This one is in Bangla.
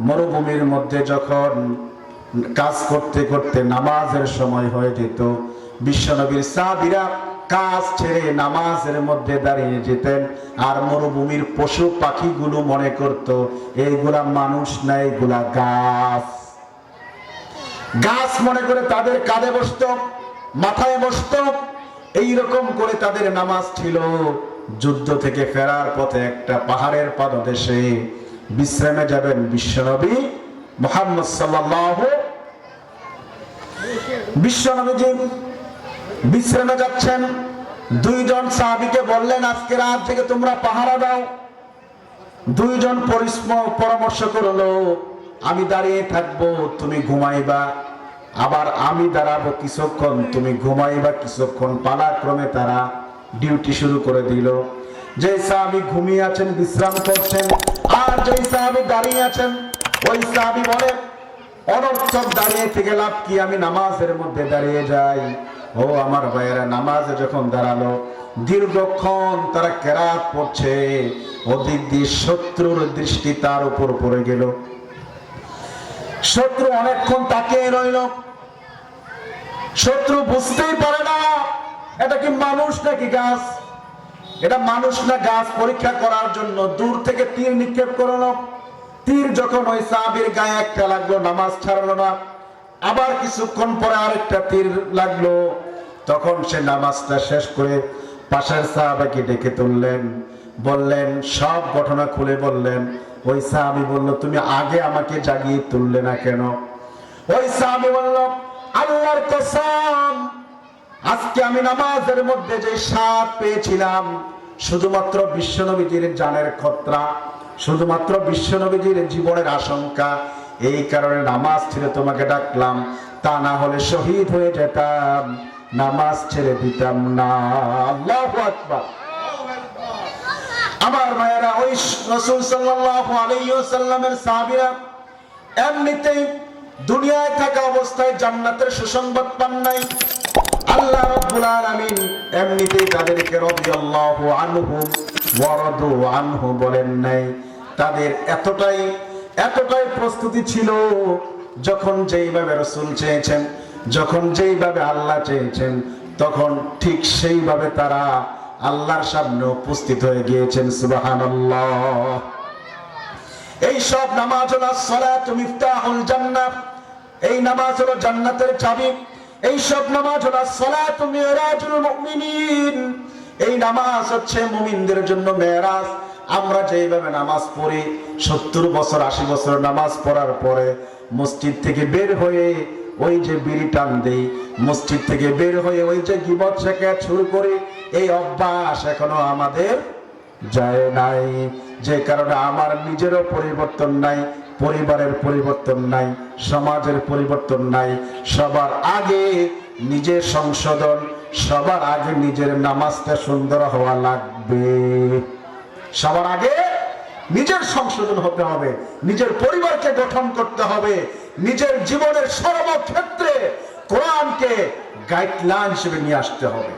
মরুভূমির মধ্যে যখন কাজ করতে করতে নামাজের সময় হয়ে যেত, বিশ্বনবীর সাহাবীরা কাজ ছেড়ে নামাজের মধ্যে দাঁড়িয়ে যেতেন আর মরুভূমির পশু পাখিগুলো মনে করত, এইগুলা মানুষ না, এইগুলা গাছ। গাছ মনে করে তাদের কাঁধে বসত, মাথায় বসত, এইরকম করে তাদের নামাজ ছিল। যুদ্ধ থেকে ফেরার পথে একটা পাহাড়ের পাদদেশে বিশ্রামে যাবেন বিশ্বনবী মোহাম্মদ সাল্লাহ বিশ্বনবীজি বিশ্রামে যাচ্ছেন, দুইজন সাহাবিকে বললেন, আজকে রাত থেকে তোমরা পাহারা দাও। দুইজন পরামর্শ করল, আমি দাঁড়িয়ে থাকব, তুমি ঘুমাইবা। আবার আমি দাঁড়াবো কিছুক্ষণ, তুমি ঘুমাইবা কিছুক্ষণ। পালাক্রমে তারা ডিউটি শুরু করে দিল। যে সাহাবি ঘুমিয়ে আছেন, বিশ্রাম করছেন আর যেই সাহাবি দাঁড়িয়ে আছেন, ওই সাহাবি বলে, অনর্থক দাঁড়িয়ে থেকে লাভ কি আমি নামাজের মধ্যে দাঁড়িয়ে যাই? ও আমার ভাইয়েরা, নামাজে যখন দাঁড়াল, দীর্ঘক্ষণ তারা কেরাত পড়ছে ওদিক দিয়ে শত্রুর দৃষ্টি তার উপর পড়ে গেল। শত্রু অনেকক্ষণ তাকিয়ে রইল। শত্রু বুঝতেই পারে না, এটা কি মানুষ নাকি গাছ? এটা মানুষ না গাছ পরীক্ষা করার জন্য দূর থেকে তীর নিক্ষেপ করল তীর যখন ওই সাহাবির গায়ে একটা লাগল, নামাজ ছাড়লো না। আবার কিছুক্ষণ পরে আরেকটা তীর লাগল। তখন সে নামাজটা শেষ করে পাশের সাহাবাকে ডেকে তুললেন। বললেন, সব ঘটনা খুলে বললেন। ওই সাহাবি বলল, তুমি আগে আমাকে জাগিয়ে তুললে না কেন? ওই সাহাবি বলল, আল্লাহর কসম আজকে আমি নামাজের মধ্যে যে সাপ পেয়েছিলাম, শুধুমাত্র বিশ্বনবীজির জানের খতরা, শুধুমাত্র বিশ্বনবীজির জীবনের আশঙ্কা, এই কারণে নামাজ ছেড়ে তোমাকে ডাকলাম, তা না হলে শহীদ হয়ে যেতাম, নামাজ ছেড়ে দিতাম না। আল্লাহ আকবার। আমার মায়েরা ওই রসুল সাল্লাল্লাহু আলাইহি ওয়াসাল্লামের সাহাবীরা এমনিতেই দুনিয়ায় থাকা অবস্থায় জান্নাতের সুসংবাদ পান নাই আল্লাহ রাব্বুল আলামিন এমনিতেই তাদেরকে রাদিয়াল্লাহু আনহু ওয়া রাদু আনহু বলেন নাই। তাদের এতটাই এতটাই প্রস্তুতি ছিল যখন যেইভাবে চেয়েছেন, যখন যেইভাবে আল্লাহ চেয়েছেন, তখন ঠিক সেইভাবে তারা আল্লাহর সামনে উপস্থিত হয়ে গিয়েছেন, সুবহানাল্লাহ। এই সব নামাজ সালাতু মিফতাহুল জান্নাহ। এই নামাজ হলো জান্নাতের চাবি। এই সব নামাজ হলো সালাতু মিরাজুল মুমিনিন। এই নামাজ হচ্ছে মুমিনদের জন্য মেরাজ। আমরা যেইভাবে নামাজ পড়ি, সত্তর বছর, আশি বছর নামাজ পড়ার পরে মসজিদ থেকে বের হয়ে ওই যে বিড়ি টান দেই, মসজিদ থেকে বের হয়ে ওই যে গিবত শেখা শুরু করি, এই অভ্যাস এখনও আমাদের যায় নাই। যে কারণে আমার নিজেরও পরিবর্তন নাই, পরিবারের পরিবর্তন নাই, সমাজের পরিবর্তন নাই। সবার আগে নিজের সংশোধন, সবার আগে নিজের নামাজটা সুন্দর হওয়া লাগবে। সবার আগে নিজের সংশোধন হতে হবে, নিজের পরিবারকে গঠন করতে হবে, নিজের জীবনের সর্বক্ষেত্রে কোরআনকে গাইডলাইন হিসেবে নিয়ে আসতে হবে।